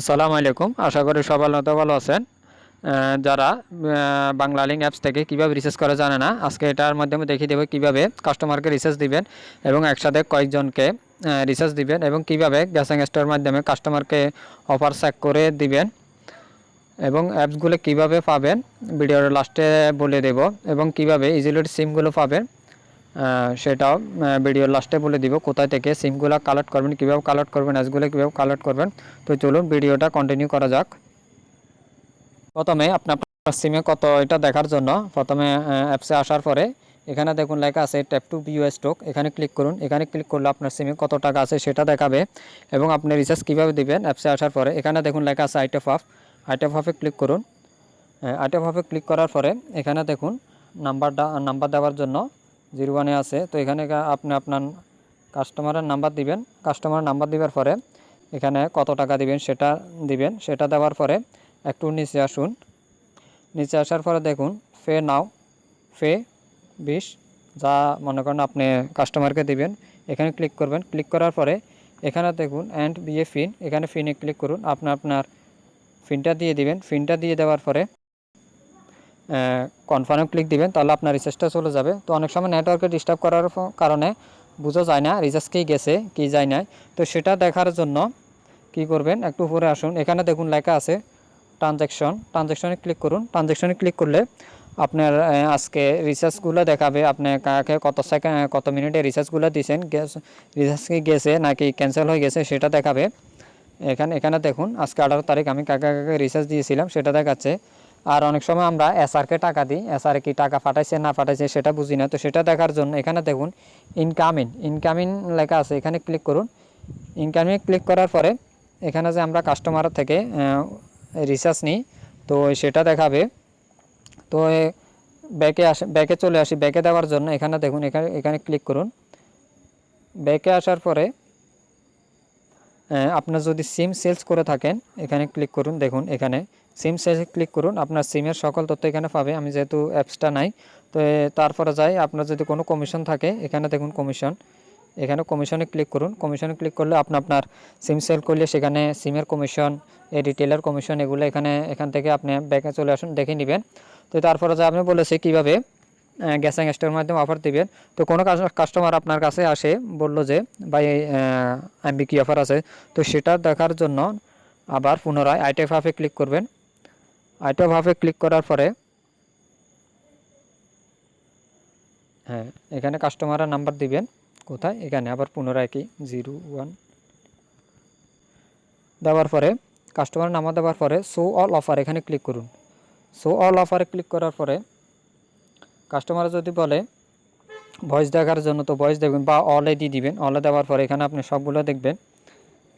আসসালামু আলাইকুম। আশা করি সবাই মতো ভালো আছেন। যারা বাংলা লিঙ্ক অ্যাপস থেকে কীভাবে রিসার্চ করা জানে না, আজকে এটার মাধ্যমে দেখিয়ে দেবো কীভাবে কাস্টমারকে রিসার্চ দিবেন এবং একসাথে কয়েকজনকে রিসার্চ দিবেন এবং কীভাবে গ্যাসিং স্টোর মাধ্যমে কাস্টমারকে অফার চেক করে দিবেন এবং অ্যাপসগুলো কীভাবে পাবেন, ভিডিওর লাস্টে বলে দেব এবং কীভাবে ইজিলিট সিমগুলো পাবেন। সেটাও ভিডিওর লাস্টে বলে দিব, কোথায় থেকে সিমগুলো কালেক্ট করবেন, কীভাবে কালেক্ট করবেন অ্যাপসগুলো কীভাবে কালেক্ট করবেন। তো চলুন ভিডিওটা কন্টিনিউ করা যাক। প্রথমে আপনার সিমে কত এটা দেখার জন্য, প্রথমে অ্যাপসে আসার পরে, এখানে দেখুন লেখা আছে ট্যাপ টু ভিউ স্টক এখানে ক্লিক করুন, এখানে ক্লিক করলে আপনার সিমে কত টাকা আছে সেটা দেখাবে এবং আপনি রিচার্জ কীভাবে দিবেন অ্যাপসে আসার পরে, এখানে দেখুন লেখা আছে আইটেফ অফ আইটেফ অফে ক্লিক করুন। আইটেফ অফে ক্লিক করার পরে, এখানে দেখুন নাম্বারটা নাম্বার দেওয়ার জন্য জিরো ওয়ানে আছে। তো এখানে আপনি আপনার কাস্টমারের নাম্বার দিবেন। কাস্টমার নাম্বার দেওয়ার পরে এখানে কত টাকা দিবেন সেটা দিবেন। সেটা দেওয়ার পরে একটু নিচে আসুন। নিচে আসার পরে দেখুন ফে নাও। ফে বিশ, যা মনে করেন আপনি কাস্টমারকে দিবেন। এখানে ক্লিক করবেন। ক্লিক করার পরে এখানে দেখুন অ্যান্ড বিএ ফিন। এখানে ফিনে ক্লিক করুন। আপনি আপনার ফিনটা দিয়ে দিবেন। ফিনটা দিয়ে দেওয়ার পরে কনফার্মে ক্লিক দিবেন, তাহলে আপনার রিচার্জটা চলে যাবে। তো অনেক সময় নেটওয়ার্কে ডিস্টার্ব করার কারণে বোঝা যায় না রিচার্জ কী গেছে, কি যায় নাই। তো সেটা দেখার জন্য কি করবেন, একটু উপরে আসুন। এখানে দেখুন লেখা আছে ট্রানজ্যাকশন ট্রানজ্যাকশনে ক্লিক করুন। ট্রানজ্যাকশনে ক্লিক করলে আপনার আজকে রিচার্জগুলো দেখাবে। আপনি কাকে কত সেকেন্ড কত মিনিটে রিচার্জগুলো দিয়েছেন গ্যাস রিচার্জ কি গেছে নাকি ক্যান্সেল হয়ে গেছে সেটা দেখাবে। এখানে এখানে দেখুন, আজকে আঠারো তারিখ আমি কাকে কাকে রিচার্জ দিয়েছিলাম সেটা দেখাচ্ছে। আর অনেক সময় আমরা এসআরকে টাকা দিই। এসআর কি টাকা পাঠাইছে না পাঠাইছে সেটা বুঝি না। তো সেটা দেখার জন্য এখানে দেখুন ইনকামিং ইনকামিং লেখা আছে। এখানে ক্লিক করুন। ইনকামিং ক্লিক করার পরে এখানে যে আমরা কাস্টমার থেকে রিচার্জ নিই, তো সেটা দেখাবে। তো ব্যাকে আসে ব্যাকে চলে আসি। ব্যাকে দেওয়ার জন্য এখানে দেখুন, এখানে এখানে ক্লিক করুন। ব্যাকে আসার পরে আপনার যদি সিম সেলস করে থাকেন, এখানে ক্লিক করুন। দেখুন, এখানে সিম সেলস ক্লিক করুন, আপনার সিমের সকল তথ্য এখানে পাবে। আমি যেহেতু অ্যাপসটা নাই, তো তারপরে যাই, আপনার যদি কোনো কমিশন থাকে, এখানে দেখুন কমিশন। এখানে কমিশনে ক্লিক করুন। কমিশনে ক্লিক করলে আপনি, আপনার সিম সেল করলে সেখানে সিমের কমিশন এই রিটেলার কমিশন এগুলো এখানে, এখান থেকে আপনি ব্যাকে চলে আসুন, দেখে নেবেন। তো তারপরে যা আপনি বলেছে কীভাবে গ্যাসিং স্টোরের মাধ্যমে অফার দিবেন, তো কোনো কাস্টমার আপনার কাছে আসে, বলল যে, ভাই এমবি কি অফার আছে? তো সেটা দেখার জন্য আবার পুনরায় আইটেফ হাফে ক্লিক করবেন। আইটেফ হাফে ক্লিক করার পরে হ্যাঁ এখানে কাস্টমারের নাম্বার দিবেন। কোথায়? এখানে, আবার পুনরায় কি? Zero, one. দেওয়ার পরে কাস্টমার নাম্বার দেওয়ার পরে শো অল অফার এখানে ক্লিক করুন। শো অল অফারে ক্লিক করার পরে কাস্টমার যদি বলে ভয়েস দেখার জন্য, তো ভয়েস দেখবেন বা অলে দিয়ে দিবেন। অলে দেওয়ার পরে এখানে আপনি সবগুলো দেখবেন।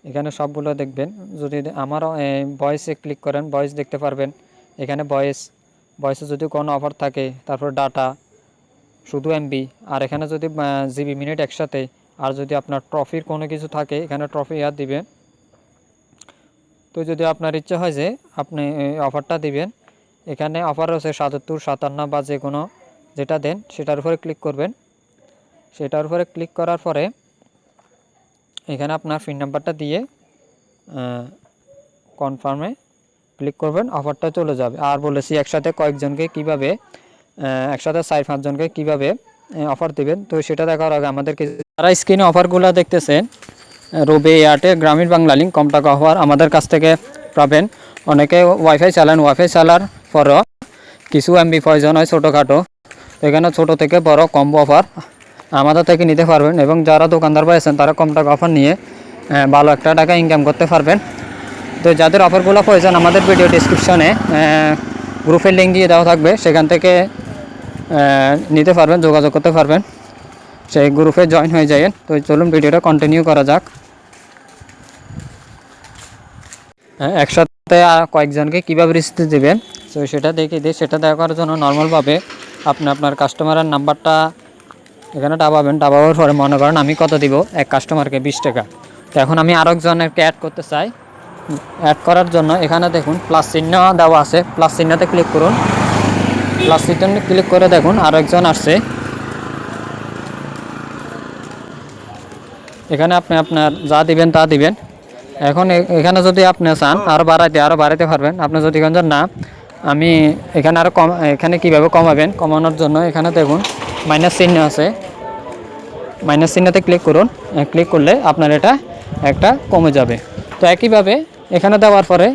এখানে সবগুলো দেখবেন। যদি আমার ভয়েসে ক্লিক করেন ভয়েস দেখতে পারবেন। এখানে ভয়েস ভয়েসে যদি কোনো অফার থাকে, তারপর ডাটা শুধু এমবি আর এখানে যদি জিবি মিনিট একসাথে, আর যদি আপনার ট্রফির কোনো কিছু থাকে, এখানে ট্রফি আর দিবেন। তো যদি আপনার ইচ্ছে হয় যে, আপনি অফারটা দিবেন, এখানে অফার রয়েছে সাতাত্তর, সাতান্ন বা যে কোনো যেটা দেন, সেটার উপরে ক্লিক করবেন। সেটার উপরে ক্লিক করার পরে, এখানে আপনার ফিন নাম্বারটা দিয়ে কনফার্মে ক্লিক করবেন অফারটা চলে যাবে। আর বলেছি, একসাথে কয়েকজনকে কীভাবে একসাথে চার পাঁচজনকে কীভাবে অফার দিবেন। তো সেটা দেখার আগে আমাদেরকে যারা স্ক্রিনে অফারগুলো দেখতেছেন রবি এয়ারটেল গ্রামীণ বাংলা লিঙ্ক কম টাকা অফার আমাদের কাছ থেকে পাবেন। অনেকে ওয়াইফাই চালান ওয়াইফাই চালার পরও কিছু এমবি প্রয়োজন হয় ছোটোখাটো। এখানে ছোট থেকে বড় কম্বো অফার আমাদের থেকে নিতে পারবেন এবং যারা দোকানদার পাইছেন তারা কম টাকা অফার নিয়ে ভালো একটা টাকা ইনকাম করতে পারবেন। তো যাদের অফারগুলো প্রয়োজন আমাদের ভিডিও ডিসক্রিপশনে গ্রুপের লিঙ্ক দিয়ে দেওয়া থাকবে। সেখান থেকে নিতে পারবেন যোগাযোগ করতে পারবেন। সেই গ্রুপে জয়েন হয়ে যায় তো চলুন ভিডিওটা কন্টিনিউ করা যাক। হ্যাঁ, একসাথে কয়েকজনকে কীভাবে রিসিভ দেবেন তো সেটা দেখে দিই। সেটা দেখার জন্য নর্মালভাবে আপনি আপনার কাস্টমারের নাম্বারটা এখানে ডাবাবেন ডাবাবার পরে মনে করেন আমি কত দিব? এক কাস্টমারকে বিশ টাকা। তো এখন আমি আরেকজনেরকে অ্যাড করতে চাই। অ্যাড করার জন্য এখানে দেখুন প্লাস চিহ্ন দেওয়া আছে। প্লাস চিহ্নতে ক্লিক করুন। প্লাস চিহ্ন ক্লিক করে দেখুন আরেকজন আসছে। এখানে আপনি আপনার যা দিবেন তা দিবেন। এখন এখানে যদি আপনি চান আরও বাড়াইতে আরও বাড়াইতে পারবেন। আপনি যদি কেন না, আমি এখানে আরও কম এখানে কীভাবে কমাবেন? কমানোর জন্য এখানে দেখুন মাইনাস চিহ্ন আছে। মাইনাস চিহ্নতে ক্লিক করুন। ক্লিক করলে আপনার এটা একটা কমে যাবে। তো একইভাবে এখানে দেওয়ার পরে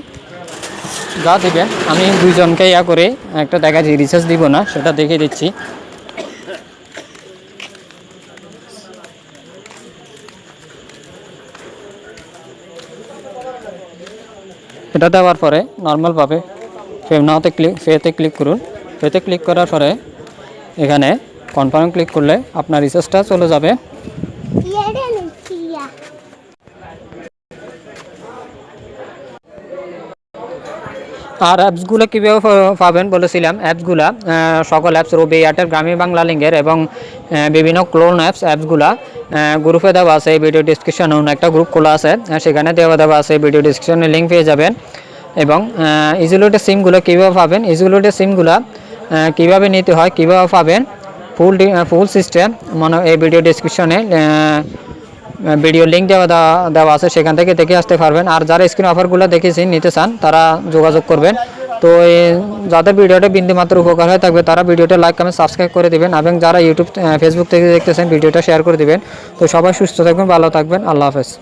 যা দিবেন আমি দুইজনকে ইয়া করে একটা দেখা যায় রিচার্জ দিব না, সেটা দেখে দিচ্ছি। এটা দেওয়ার পরে নর্মালভাবে ফেভ নাওতে ক্লিক ফেতে ক্লিক করুন। ফেতে ক্লিক করার পরে এখানে কনফার্ম ক্লিক করলে আপনার রিচার্জটা চলে যাবে। আর অ্যাপসগুলো কীভাবে পাবেন বলেছিলাম, অ্যাপসগুলা সকল অ্যাপস রবি, এয়ারটেল, গ্রামীণ বাংলা লিঙ্কের এবং বিভিন্ন ক্লোন অ্যাপস, অ্যাপসগুলা গ্রুপে দেওয়া আছে ভিডিও ডিসক্রিপশনে অন্য একটা গ্রুপ খোলা আছে সেখানে দেওয়া দেওয়া আছে ভিডিও ডিসক্রিপশনে লিঙ্ক পেয়ে যাবেন। এবং ইজুলেটের সিমগুলো কীভাবে পাবেন? ইজুলেটের সিমগুলা কীভাবে নিতে হয়, কীভাবে পাবেন? ফুল ফুল সিস্টেম মানে এই ভিডিও ডিসক্রিপশনে ভিডিও লিঙ্ক দেওয়া দেওয়া- আছে, সেখান থেকে দেখে আসতে পারবেন। আর যারা স্ক্রিন অফারগুলো দেখেছি, নিতে চান, তারা যোগাযোগ করবেন। তো এই যাদের ভিডিওটা বিন্দুমাত্র উপকার হয়ে থাকবে, তারা ভিডিওটা লাইক কমেন্ট সাবস্ক্রাইব করে দেবেন এবং যারা ইউটিউব ফেসবুক থেকে দেখতেছেন, ভিডিওটা শেয়ার করে দেবেন। তো সবাই সুস্থ থাকবেন, ভালো থাকবেন। আল্লাহ হাফেজ।